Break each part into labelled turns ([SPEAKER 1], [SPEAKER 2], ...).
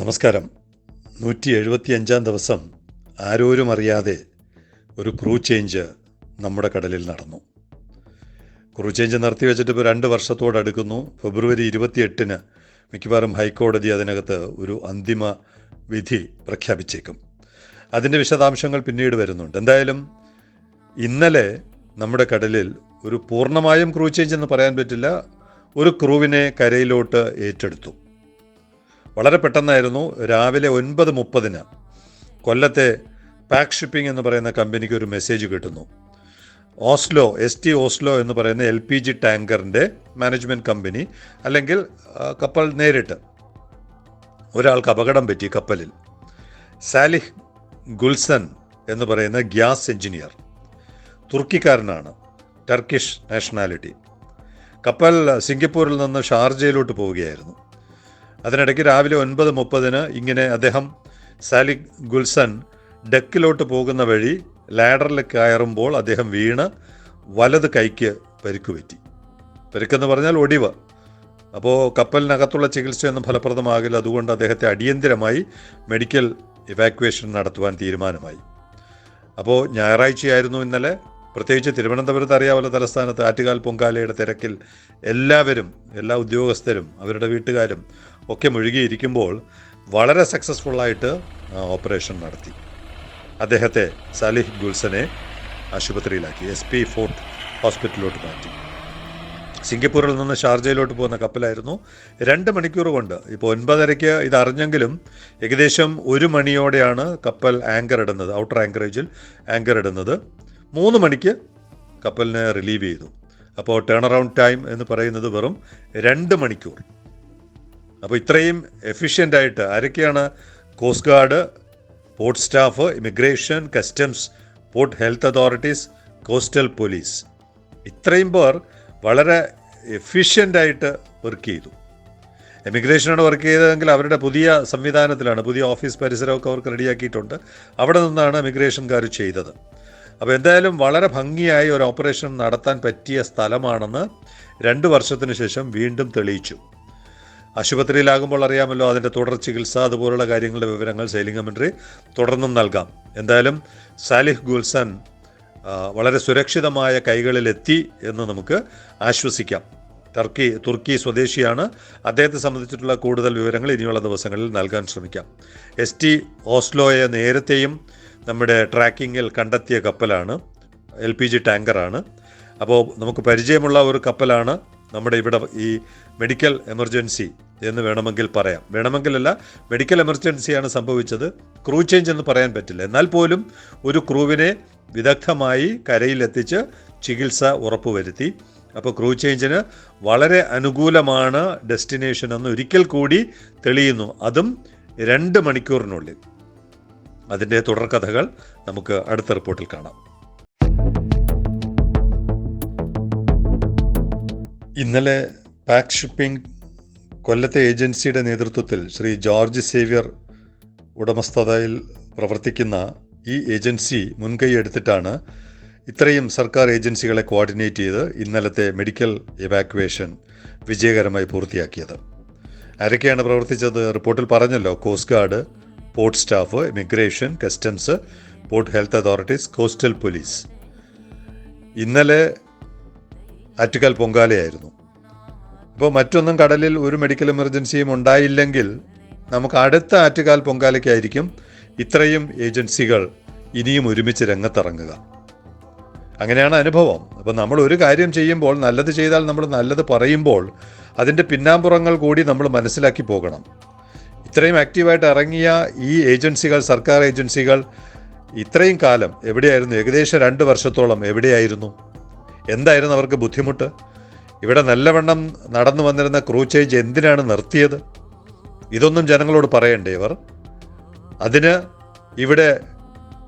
[SPEAKER 1] നമസ്കാരം. നൂറ്റി എഴുപത്തി അഞ്ചാം ദിവസം ആരോരും അറിയാതെ ഒരു ക്രൂ ചേഞ്ച് നമ്മുടെ കടലിൽ നടന്നു. ക്രൂ ചേഞ്ച് നടത്തി വെച്ചിട്ട് ഇപ്പോൾ രണ്ട് വർഷത്തോടടുക്കുന്നു ഫെബ്രുവരി ഇരുപത്തിയെട്ടിന് മിക്കവാറും ഹൈക്കോടതി അതിനകത്ത് ഒരു അന്തിമ വിധി പ്രഖ്യാപിച്ചേക്കും. അതിന്റെ വിശദാംശങ്ങൾ പിന്നീട് വരുന്നുണ്ട്. എന്തായാലും ഇന്നലെ നമ്മുടെ കടലിൽ ഒരു പൂർണമായും ക്രൂ ചേഞ്ച് എന്ന് പറയാൻ പറ്റില്ല. ഒരു ക്രൂവിനെ കരയിലോട്ട് ഏറ്റെടുത്തു. വളരെ പെട്ടെന്നായിരുന്നു. രാവിലെ ഒൻപത് മുപ്പതിന് കൊല്ലത്തെ പാക്ക് ഷിപ്പിംഗ് എന്ന് പറയുന്ന കമ്പനിക്ക് ഒരു മെസ്സേജ് കിട്ടുന്നു. ഓസ്ലോ എസ് ടി ഓസ്ലോ എന്ന് പറയുന്ന എൽ പി ജി ടാങ്കറിന്റെ മാനേജ്മെന്റ് കമ്പനി അല്ലെങ്കിൽ കപ്പൽ നേരിട്ട് ഒരാൾക്ക് അപകടം പറ്റി കപ്പലിൽ. സാലിഹ് ഗുൽസൻ എന്ന് പറയുന്ന ഗ്യാസ് എഞ്ചിനീയർ തുർക്കിക്കാരനാണ് ടർക്കിഷ് നാഷണാലിറ്റി. കപ്പൽ സിംഗപ്പൂരിൽ നിന്ന് ഷാർജയിലോട്ട് പോവുകയായിരുന്നു. അതിനിടയ്ക്ക് രാവിലെ ഒൻപത് മുപ്പതിന് ഇങ്ങനെ അദ്ദേഹം സാലിക് ഗുൽസൺ ഡെക്കിലോട്ട് പോകുന്ന വഴി ലാഡറിൽ കയറുമ്പോൾ അദ്ദേഹം വീണ് വലത് കൈക്ക് പരിക്കുപറ്റി. പരിക്കെന്ന് പറഞ്ഞാൽ ഒടിവ്. അപ്പോൾ കപ്പലിനകത്തുള്ള ചികിത്സയൊന്നും ഫലപ്രദമാകില്ല. അതുകൊണ്ട് അദ്ദേഹത്തെ അടിയന്തിരമായി മെഡിക്കൽ ഇവാക്വേഷൻ നടത്തുവാൻ തീരുമാനമായി. അപ്പോൾ ഞായറാഴ്ചയായിരുന്നു ഇന്നലെ. പ്രത്യേകിച്ച് തിരുവനന്തപുരത്ത് അറിയാമല്ലോ തലസ്ഥാനത്ത് ആറ്റുകാൽ പൊങ്കാലയുടെ തിരക്കിൽ എല്ലാവരും എല്ലാ ഉദ്യോഗസ്ഥരും അവരുടെ വീട്ടുകാരും ഒക്കെ മുഴുകിയിരിക്കുമ്പോൾ വളരെ സക്സസ്ഫുള്ളായിട്ട് ഓപ്പറേഷൻ നടത്തി. അദ്ദേഹത്തെ സാലിഹ് ഗുൽസനെ ആശുപത്രിയിലാക്കി എസ് പി ഫോർട്ട് ഹോസ്പിറ്റലിലോട്ട് മാറ്റി. സിംഗപ്പൂരിൽ നിന്ന് ഷാർജയിലോട്ട് പോകുന്ന കപ്പലായിരുന്നു. രണ്ട് മണിക്കൂർ കൊണ്ട് ഇപ്പോൾ ഒൻപതരയ്ക്ക് ഇത് അറിഞ്ഞെങ്കിലും ഏകദേശം ഒരു മണിയോടെയാണ് കപ്പൽ ആങ്കർ ഇടുന്നത് ഔട്ടർ ആങ്കറേജിൽ ആങ്കർ ഇടുന്നത്. മൂന്ന് മണിക്ക് കപ്പലിനെ റിലീവ് ചെയ്തു. അപ്പോൾ ടേൺ അറൗണ്ട് ടൈം എന്ന് പറയുന്നത് വെറും രണ്ട് മണിക്കൂർ. അപ്പോൾ ഇത്രയും എഫിഷ്യന്റ് ആയിട്ട് ആരൊക്കെയാണ് coast guard port staff immigration customs port health authorities coastal police ഇത്രയും പേർ വളരെ എഫിഷ്യന്റായിട്ട് വർക്ക് ചെയ്തു. എമിഗ്രേഷനാണ് വർക്ക് ചെയ്തതെങ്കിൽ അവരുടെ പുതിയ സംവിധാനത്തിലാണ് പുതിയ ഓഫീസ് പരിസരമൊക്കെ അവർക്ക് റെഡിയാക്കിയിട്ടുണ്ട്. അവിടെ നിന്നാണ് എമിഗ്രേഷൻകാർ ചെയ്തത്. അപ്പോൾ എന്തായാലും വളരെ ഭംഗിയായി ഒരു ഓപ്പറേഷൻ നടത്താൻ പറ്റിയ സ്ഥലമാണെന്ന് രണ്ട് വർഷത്തിന് ശേഷം വീണ്ടും തെളിയിച്ചു. ആശുപത്രിയിലാകുമ്പോൾ അറിയാമല്ലോ അതിന്റെ തുടർ ചികിത്സ അതുപോലുള്ള കാര്യങ്ങളുടെ വിവരങ്ങൾ സെയിലിംഗ് കമൻട്രി തുടർന്നും നൽകാം. എന്തായാലും സാലിഹ് ഗുൽസൻ വളരെ സുരക്ഷിതമായ കൈകളിലെത്തി എന്ന് നമുക്ക് ആശ്വസിക്കാം. ടർക്കി തുർക്കി സ്വദേശിയാണ്. അദ്ദേഹത്തെ സംബന്ധിച്ചിട്ടുള്ള കൂടുതൽ വിവരങ്ങൾ ഇനിയുള്ള ദിവസങ്ങളിൽ നൽകാൻ ശ്രമിക്കാം. എസ് ടി ഓസ്ലോയെ നേരത്തെയും നമ്മുടെ ട്രാക്കിങ്ങിൽ കണ്ടെത്തിയ കപ്പലാണ്. എൽ പി ജി ടാങ്കറാണ്. അപ്പോൾ നമുക്ക് പരിചയമുള്ള ഒരു കപ്പലാണ് നമ്മുടെ ഇവിടെ ഈ മെഡിക്കൽ എമർജൻസി എന്ന് വേണമെങ്കിൽ പറയാം. വേണമെങ്കിലല്ല മെഡിക്കൽ എമർജൻസിയാണ് സംഭവിച്ചത്. ക്രൂ ചേഞ്ച് എന്ന് പറയാൻ പറ്റില്ല. എന്നാൽ പോലും ഒരു ക്രൂവിനെ വിദഗ്ധമായി കരയിലെത്തിച്ച് ചികിത്സ ഉറപ്പുവരുത്തി. അപ്പോൾ ക്രൂ ചേഞ്ചിന് വളരെ അനുകൂലമാണ് ഡെസ്റ്റിനേഷൻ എന്ന് ഒരിക്കൽ കൂടി തെളിയുന്നു. അതും രണ്ട് മണിക്കൂറിനുള്ളിൽ. അതിന്റെ തുടർക്കഥകൾ നമുക്ക് അടുത്ത റിപ്പോർട്ടിൽ കാണാം. ഇന്നലെ പാക്ക് ഷിപ്പിംഗ് കൊല്ലത്തെ ഏജൻസിയുടെ നേതൃത്വത്തിൽ ശ്രീ ജോർജ് സേവ്യർ ഉടമസ്ഥതയിൽ പ്രവർത്തിക്കുന്ന ഈ ഏജൻസി മുൻകൈ എടുത്തിട്ടാണ് ഇത്രയും സർക്കാർ ഏജൻസികളെ കോർഡിനേറ്റ് ചെയ്ത് ഇന്നലത്തെ മെഡിക്കൽ എവാക്വേഷൻ വിജയകരമായി പൂർത്തിയാക്കിയത്. ആരൊക്കെയാണ് പ്രവർത്തിച്ചത്? റിപ്പോർട്ടിൽ പറഞ്ഞല്ലോ coast guard port staff immigration customs port health authorities coastal police. ഇന്നലെ ആറ്റുകാൽ പൊങ്കാലയായിരുന്നു. ഇപ്പോൾ മറ്റൊന്നും കടലിൽ ഒരു മെഡിക്കൽ എമർജൻസിയും ഉണ്ടായില്ലെങ്കിൽ നമുക്ക് അടുത്ത ആറ്റുകാൽ പൊങ്കാലയ്ക്കായിരിക്കും ഇത്രയും ഏജൻസികൾ ഇനിയും ഒരുമിച്ച് രംഗത്തിറങ്ങുക. അങ്ങനെയാണ് അനുഭവം. അപ്പോൾ നമ്മൾ ഒരു കാര്യം ചെയ്യുമ്പോൾ നല്ലത് ചെയ്താൽ നമ്മൾ നല്ലത് പറയുമ്പോൾ അതിന്റെ പിന്നാമ്പുറങ്ങൾ കൂടി നമ്മൾ മനസ്സിലാക്കി പോകണം. ഇത്രയും ആക്റ്റീവായിട്ട് ഇറങ്ങിയ ഈ ഏജൻസികൾ സർക്കാർ ഏജൻസികൾ ഇത്രയും കാലം എവിടെയായിരുന്നു? ഏകദേശം രണ്ട് വർഷത്തോളം എവിടെയായിരുന്നു? എന്തായിരുന്നു അവർക്ക് ബുദ്ധിമുട്ട്? ഇവിടെ നല്ലവണ്ണം നടന്നു വന്നിരുന്ന ക്രൂ ചേഞ്ച് എന്തിനാണ് നിർത്തിയത്? ഇതൊന്നും ജനങ്ങളോട് പറയണ്ടേ ഇവർ? അതിന് ഇവിടെ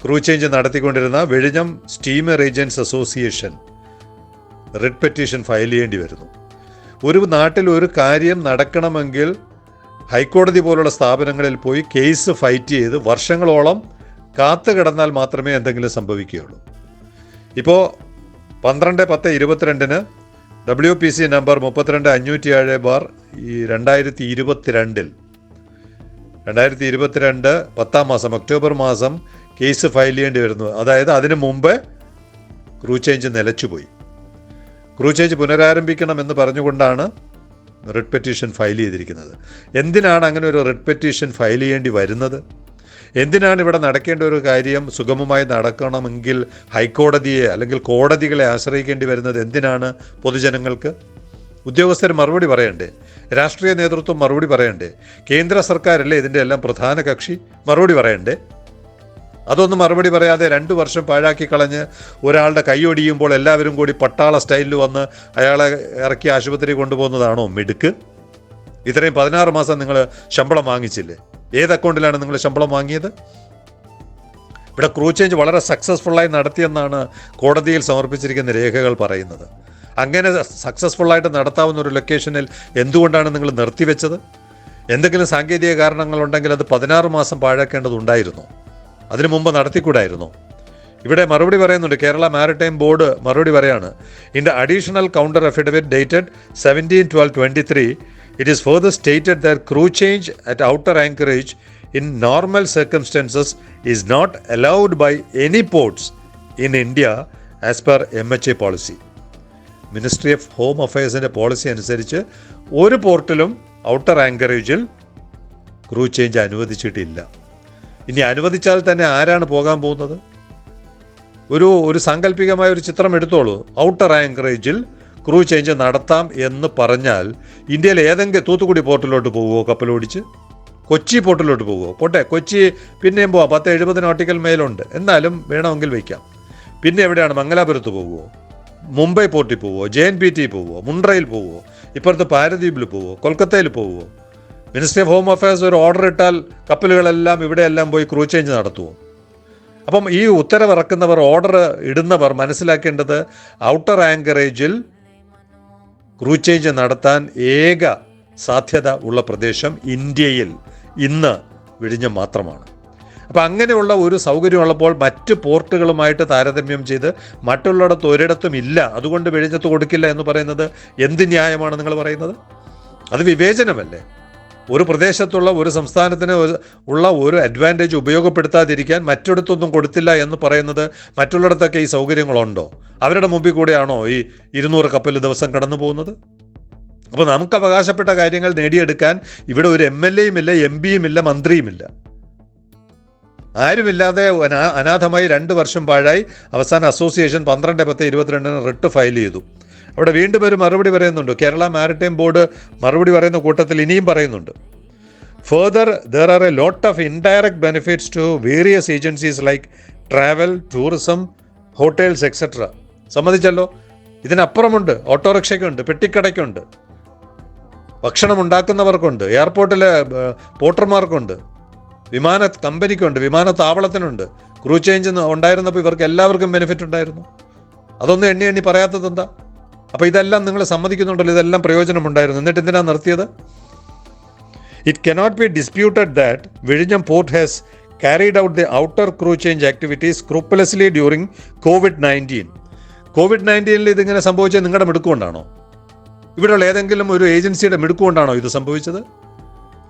[SPEAKER 1] ക്രൂ ചേഞ്ച് നടത്തിക്കൊണ്ടിരുന്ന വെഴിഞ്ഞം steamer agents association writ petition file ചെയ്യേണ്ടി വരുന്നു. ഒരു നാട്ടിൽ ഒരു കാര്യം നടക്കണമെങ്കിൽ ഹൈക്കോടതി പോലുള്ള സ്ഥാപനങ്ങളിൽ പോയി കേസ് ഫൈറ്റ് ചെയ്ത് വർഷങ്ങളോളം കാത്തു കിടന്നാൽ മാത്രമേ എന്തെങ്കിലും സംഭവിക്കുകയുള്ളൂ. ഇപ്പോൾ പന്ത്രണ്ട് പത്ത് ഇരുപത്തിരണ്ടിന് ഡബ്ല്യു പി സി നമ്പർ മുപ്പത്തിരണ്ട് അഞ്ഞൂറ്റി ഏഴ് ബാർ ഈ രണ്ടായിരത്തി ഇരുപത്തിരണ്ടിൽ രണ്ടായിരത്തി ഇരുപത്തിരണ്ട് പത്താം മാസം ഒക്ടോബർ മാസം കേസ് ഫയൽ ചെയ്യേണ്ടി വരുന്നു. അതായത് അതിനു മുമ്പ് ക്രൂ ചേഞ്ച് നിലച്ചുപോയി. ക്രൂ ചേഞ്ച് പുനരാരംഭിക്കണം എന്ന് പറഞ്ഞുകൊണ്ടാണ് റിട്ട് പെറ്റീഷൻ ഫയൽ ചെയ്തിരിക്കുന്നത്. എന്തിനാണ് അങ്ങനെ ഒരു റിട്ട് പെറ്റീഷൻ ഫയൽ ചെയ്യേണ്ടി വരുന്നത്? എന്തിനാണ് ഇവിടെ നടക്കേണ്ട ഒരു കാര്യം സുഗമമായി നടക്കണമെങ്കിൽ ഹൈക്കോടതിയെ അല്ലെങ്കിൽ കോടതികളെ ആശ്രയിക്കേണ്ടി വരുന്നത് എന്തിനാണ് പൊതുജനങ്ങൾക്ക്? ഉദ്യോഗസ്ഥർ മറുപടി പറയണ്ടേ? രാഷ്ട്രീയ നേതൃത്വം മറുപടി പറയണ്ടേ? കേന്ദ്ര സർക്കാരല്ലേ ഇതിന്റെ എല്ലാം പ്രധാന കക്ഷി? മറുപടി പറയണ്ടേ? അതൊന്നും മറുപടി പറയാതെ രണ്ടു വർഷം പാഴാക്കി കളഞ്ഞ് ഒരാളുടെ കൈയൊടിയുമ്പോൾ എല്ലാവരും കൂടി പട്ടാള സ്റ്റൈലിൽ വന്ന് അയാളെ ഇറക്കി ആശുപത്രി കൊണ്ടുപോകുന്നതാണോ മിടുക്ക്? ഇത്രയും പതിനാറ് മാസം നിങ്ങൾ ശമ്പളം വാങ്ങിച്ചില്ലേ? ഏത് അക്കൗണ്ടിലാണ് നിങ്ങൾ ശമ്പളം വാങ്ങിയത്? ഇവിടെ ക്രൂ ചേഞ്ച് വളരെ സക്സസ്ഫുള്ളായി നടത്തിയെന്നാണ് കോടതിയിൽ സമർപ്പിച്ചിരിക്കുന്ന രേഖകൾ പറയുന്നത്. അങ്ങനെ സക്സസ്ഫുള്ളായിട്ട് നടത്താവുന്ന ഒരു ലൊക്കേഷനിൽ എന്തുകൊണ്ടാണ് നിങ്ങൾ നിർത്തിവെച്ചത്? എന്തെങ്കിലും സാങ്കേതിക കാരണങ്ങളുണ്ടെങ്കിൽ അത് പതിനാറ് മാസം പാഴാക്കേണ്ടതുണ്ടായിരുന്നു അതിനു മുമ്പ് നടത്തിക്കൂടായിരുന്നു? ഇവിടെ മറുപടി പറയുന്നുണ്ട് കേരള മാരിടൈം ബോർഡ് മറുപടി പറയാണ് in additional counter affidavit dated seventeen twelve twenty three it is further stated there crew change at outer anchorage in normal circumstances is not allowed by any ports in India as per M H A policy ministry of home അഫയേഴ്സിന്റെ policy അനുസരിച്ച് ഒരു പോർട്ടിലും outer ആങ്കറേജിൽ crew change അനുവദിച്ചിട്ടില്ല. ഇനി അനുവദിച്ചാൽ തന്നെ ആരാണ് പോകാൻ പോകുന്നത്? ഒരു ഒരു സാങ്കല്പികമായ ഒരു ചിത്രം എടുത്തോളൂ. ഔട്ടർ ആങ്കറേജിൽ ക്രൂ ചേഞ്ച് നടത്താം എന്ന് പറഞ്ഞാൽ ഇന്ത്യയിൽ ഏതെങ്കിലും തൂത്തുക്കുടി പോർട്ടിലോട്ട് പോകുമോ കപ്പലോടിച്ച് കൊച്ചി പോർട്ടിലോട്ട് പോവുമോ പോട്ടെ കൊച്ചി പിന്നെയും പോവാം. പത്ത് എഴുപത് നോട്ടിക്കൽ മേലുണ്ട്. എന്നാലും വേണമെങ്കിൽ വയ്ക്കാം പിന്നെ എവിടെയാണ്? മംഗലാപുരത്ത് പോവുമോ മുംബൈ പോർട്ടിൽ പോവുമോ ജെ എൻ പി ടി പോവുമോ മുണ്ട്രയിൽ പോവുമോ ഇപ്പുറത്ത് പാരദ്വീപിൽ പോവുമോ കൊൽക്കത്തയിൽ പോവുമോ മിനിസ്ട്രി ഓഫ് ഹോം അഫയേഴ്സ് ഒരു ഓർഡർ ഇട്ടാൽ കപ്പലുകളെല്ലാം ഇവിടെയെല്ലാം പോയി ക്രൂ ചേഞ്ച് നടത്തുമോ അപ്പം ഈ ഉത്തരവിറക്കുന്നവർ ഓർഡർ ഇടുന്നവർ മനസ്സിലാക്കേണ്ടത് ഔട്ടർ ആങ്കറേജിൽ ക്രൂ ചേഞ്ച് നടത്താൻ ഏക സാധ്യത ഉള്ള പ്രദേശം ഇന്ത്യയിൽ ഇന്ന് വിഴിഞ്ഞം മാത്രമാണ്. അപ്പം അങ്ങനെയുള്ള ഒരു സൗകര്യമുള്ളപ്പോൾ മറ്റ് പോർട്ടുകളുമായിട്ട് താരതമ്യം ചെയ്ത് മറ്റുള്ളിടത്ത് ഒരിടത്തും ഇല്ല. അതുകൊണ്ട് വിഴിഞ്ഞത്ത് കൊടുക്കില്ല എന്ന് പറയുന്നത് എന്ത് ന്യായമാണ് നിങ്ങൾ പറയുന്നത്? അത് വിവേചനമല്ലേ? ഒരു പ്രദേശത്തുള്ള ഒരു സംസ്ഥാനത്തിന് ഉള്ള ഒരു അഡ്വാന്റേജ് ഉപയോഗപ്പെടുത്താതിരിക്കാൻ മറ്റിടത്തൊന്നും കൊടുത്തില്ല എന്ന് പറയുന്നത് മറ്റുള്ളിടത്തൊക്കെ ഈ സൗകര്യങ്ങളുണ്ടോ? അവരുടെ മുമ്പിൽ കൂടെയാണോ ഈ ഇരുന്നൂറ് കപ്പൽ ദിവസം കടന്നു പോകുന്നത്? അപ്പോൾ നമുക്ക് അവകാശപ്പെട്ട കാര്യങ്ങൾ നേടിയെടുക്കാൻ ഇവിടെ ഒരു എം എൽ എയും ഇല്ല എം പിയും ഇല്ല മന്ത്രിയുമില്ല ആരുമില്ലാതെ അനാ- അനാഥമായി രണ്ട് വർഷം പാഴായി അവസാന അസോസിയേഷൻ പന്ത്രണ്ട് പത്ത് ഇരുപത്തിരണ്ടിന് റിട്ട് ഫയൽ ചെയ്തു. അവിടെ വീണ്ടും ഒരു മറുപടി പറയുന്നുണ്ട്. കേരള മാരിടൈം ബോർഡ് മറുപടി പറയുന്ന കൂട്ടത്തിൽ ഇനിയും പറയുന്നുണ്ട്. Further there are a lot of indirect benefits to various agencies like travel tourism hotels etcetera സമ്മതിച്ചല്ലോ? ഇതിനപ്പുറമുണ്ട് ഓട്ടോറിക്ഷയ്ക്കുണ്ട് പെട്ടിക്കടയ്ക്കുണ്ട്. ഭക്ഷണം ഉണ്ടാക്കുന്നവർക്കുണ്ട് എയർപോർട്ടിലെ പോട്ടർമാർക്കുണ്ട് വിമാന കമ്പനിക്കുണ്ട് വിമാനത്താവളത്തിനുണ്ട് ക്രൂ ചേഞ്ച് ഉണ്ടായിരുന്നപ്പോൾ ഇവർക്ക് എല്ലാവർക്കും ബെനിഫിറ്റ് ഉണ്ടായിരുന്നു. അതൊന്നും എണ്ണി എണ്ണി പറയാത്തത് എന്താ? അപ്പോൾ ഇതെല്ലാം നിങ്ങൾ സമ്മതിക്കുന്നുണ്ടല്ലോ ഇതെല്ലാം പ്രയോജനമുണ്ടായിരുന്നു. എന്നിട്ട് എന്തിനാണ് നിർത്തിയത്? It cannot be disputed that വിഴിഞ്ഞം port has carried out the outer crew change activities scrupulously during covid nineteen covid നയന്റീനിൽ ഇതിങ്ങനെ സംഭവിച്ചത് നിങ്ങളുടെ മിടുക്കുകൊണ്ടാണോ? ഇവിടെയുള്ള ഏതെങ്കിലും ഒരു ഏജൻസിയുടെ മിടുക്കുകൊണ്ടാണോ ഇത് സംഭവിച്ചത്?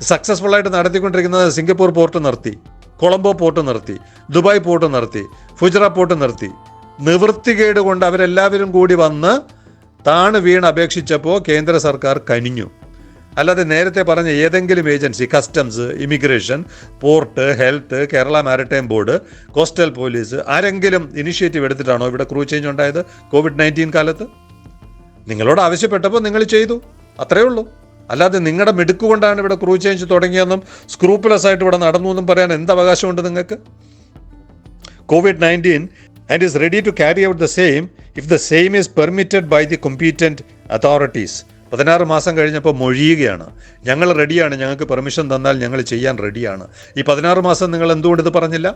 [SPEAKER 1] സക്സസ്ഫുൾ ആയിട്ട് നടത്തിക്കൊണ്ടിരിക്കുന്നത് സിംഗപ്പൂർ പോർട്ട് നിർത്തി കൊളംബോ പോർട്ട് നിർത്തി ദുബായ് പോർട്ട് നിർത്തി ഫുജറ പോർട്ട് നിർത്തി. നിവൃത്തികേട് കൊണ്ട് അവരെല്ലാവരും കൂടി വന്ന് താണ് വീണ് അപേക്ഷിച്ചപ്പോൾ കേന്ദ്ര സർക്കാർ കനിഞ്ഞു. അല്ലാതെ നേരത്തെ പറഞ്ഞ ഏതെങ്കിലും agency customs immigration port health Kerala maritime board coastal police ആരെങ്കിലും ഇനിഷ്യേറ്റീവ് എടുത്തിട്ടാണോ ഇവിടെ ക്രൂ ചേഞ്ച് ഉണ്ടായത് കോവിഡ് നയന്റീൻ കാലത്ത്? നിങ്ങളോട് ആവശ്യപ്പെട്ടപ്പോൾ നിങ്ങൾ ചെയ്തു. അത്രയേ ഉള്ളൂ. അല്ലാതെ നിങ്ങളുടെ മിടുക്കുകൊണ്ടാണ് ഇവിടെ ക്രൂ ചേഞ്ച് തുടങ്ങിയെന്നും സ്ക്രൂപ്പുലസ് ആയിട്ട് ഇവിടെ നടന്നു എന്നും പറയാൻ എന്ത് അവകാശമുണ്ട് നിങ്ങൾക്ക്? Covid nineteen and is ready to carry out the same if the same is permitted by the competent authorities. പതിനാറ് മാസം കഴിഞ്ഞപ്പോൾ മൊഴിയുകയാണ്. ഞങ്ങൾ റെഡിയാണ് ഞങ്ങൾക്ക് പെർമിഷൻ തന്നാൽ ഞങ്ങൾ ചെയ്യാൻ റെഡിയാണ് ഈ പതിനാറ് മാസം നിങ്ങൾ എന്തുകൊണ്ട് ഇത് പറഞ്ഞില്ല?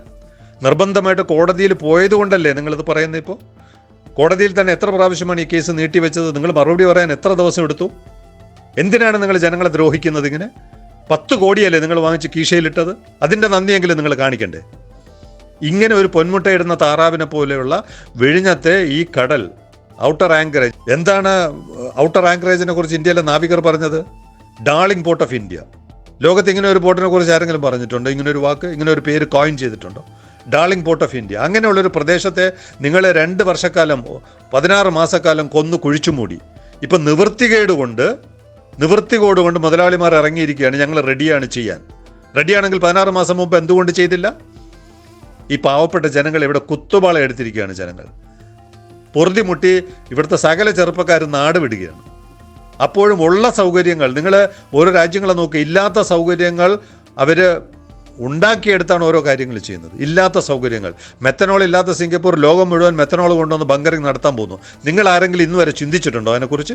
[SPEAKER 1] നിർബന്ധമായിട്ട് കോടതിയിൽ പോയതുകൊണ്ടല്ലേ നിങ്ങളിത് പറയുന്നത് ഇപ്പോൾ? കോടതിയിൽ തന്നെ എത്ര പ്രാവശ്യമാണ് ഈ കേസ് നീട്ടിവെച്ചത്? നിങ്ങൾ മറുപടി പറയാൻ എത്ര ദിവസം എടുത്തു? എന്തിനാണ് നിങ്ങൾ ജനങ്ങളെ ദ്രോഹിക്കുന്നത് ഇങ്ങനെ? പത്ത് കോടിയല്ലേ നിങ്ങൾ വാങ്ങിച്ച് കീശയിലിട്ടത്? അതിന്റെ നന്ദിയെങ്കിലും നിങ്ങൾ കാണിക്കണ്ടേ? ഇങ്ങനെ ഒരു പൊന്മുട്ടയിടുന്ന താറാവിനെ പോലെയുള്ള വിഴിഞ്ഞത്തെ ഈ കടൽ ഔട്ടർ ആങ്കറേജ് എന്താണ് ഔട്ടർ ആങ്കറേജിനെ കുറിച്ച് ഇന്ത്യയിലെ നാവികർ പറഞ്ഞത്? ഡാർലിംഗ് പോർട്ട് ഓഫ് ഇന്ത്യ ലോകത്ത് ഇങ്ങനെ ഒരു പോർട്ടിനെ കുറിച്ച് ആരെങ്കിലും പറഞ്ഞിട്ടുണ്ടോ? ഇങ്ങനെ ഒരു വാക്ക് ഇങ്ങനെ ഒരു പേര് കോയിൻ ചെയ്തിട്ടുണ്ടോ? ഡാർലിംഗ് പോർട്ട് ഓഫ് ഇന്ത്യ അങ്ങനെയുള്ളൊരു പ്രദേശത്തെ നിങ്ങൾ രണ്ട് വർഷക്കാലം പതിനാറ് മാസക്കാലം കൊന്നു കുഴിച്ചു മൂടി. ഇപ്പം നിവൃത്തികേട് കൊണ്ട് നിവൃത്തികോട് കൊണ്ട് മുതലാളിമാർ ഇറങ്ങിയിരിക്കുകയാണ്. ഞങ്ങൾ റെഡിയാണ് ചെയ്യാൻ. റെഡിയാണെങ്കിൽ പതിനാറ് മാസം മുമ്പ് എന്തുകൊണ്ട് ചെയ്തില്ല? ഈ പാവപ്പെട്ട ജനങ്ങൾ ഇവിടെ കുത്തുപാള എടുത്തിരിക്കുകയാണ് ജനങ്ങൾ. പൊറുതിമുട്ടി ഇവിടുത്തെ സകല ചെറുപ്പക്കാർ നാട് വിടുകയാണ്. അപ്പോഴും ഉള്ള സൗകര്യങ്ങൾ നിങ്ങൾ ഓരോ രാജ്യങ്ങളെ നോക്കി ഇല്ലാത്ത സൗകര്യങ്ങൾ അവർ ഉണ്ടാക്കിയെടുത്താണ് ഓരോ കാര്യങ്ങൾ ചെയ്യുന്നത്. ഇല്ലാത്ത സൗകര്യങ്ങൾ. മെത്തനോൾ ഇല്ലാത്ത സിംഗപ്പൂർ ലോകം മുഴുവൻ മെത്തനോൾ കൊണ്ടുവന്ന് ബങ്കറിംഗ് നടത്താൻ പോകുന്നു. നിങ്ങൾ ആരെങ്കിലും ഇന്ന് വരെ ചിന്തിച്ചിട്ടുണ്ടോ അതിനെക്കുറിച്ച്?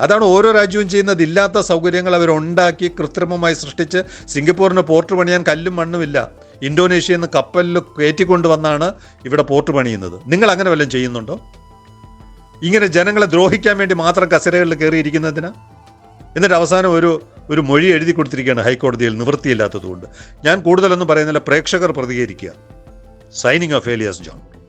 [SPEAKER 1] അതാണ് ഓരോ രാജ്യവും ചെയ്യുന്നത്. ഇല്ലാത്ത സൗകര്യങ്ങൾ അവരുണ്ടാക്കി കൃത്രിമമായി സൃഷ്ടിച്ച് സിംഗപ്പൂരിന് പോർട്ട് പണിയാൻ കല്ലും മണ്ണുമില്ല ഇന്തോനേഷ്യയിൽ നിന്ന് കപ്പലിൽ കയറ്റിക്കൊണ്ടുവന്നാണ് ഇവിടെ പോർട്ട് പണിയുന്നത്. നിങ്ങൾ അങ്ങനെ വല്ലതും ചെയ്യുന്നുണ്ടോ? ഇങ്ങനെ ജനങ്ങളെ ദ്രോഹിക്കാൻ വേണ്ടി മാത്രം കസരകളിൽ കയറിയിരിക്കുന്നതിന്? എന്നിട്ട് അവസാനം ഒരു ഒരു മൊഴി എഴുതി കൊടുത്തിരിക്കുകയാണ് ഹൈക്കോടതിയിൽ നിവൃത്തിയില്ലാത്തതുകൊണ്ട്. ഞാൻ കൂടുതലൊന്നും പറയുന്നില്ല പ്രേക്ഷകർ പ്രതികരിക്കുക. Signing off Elias John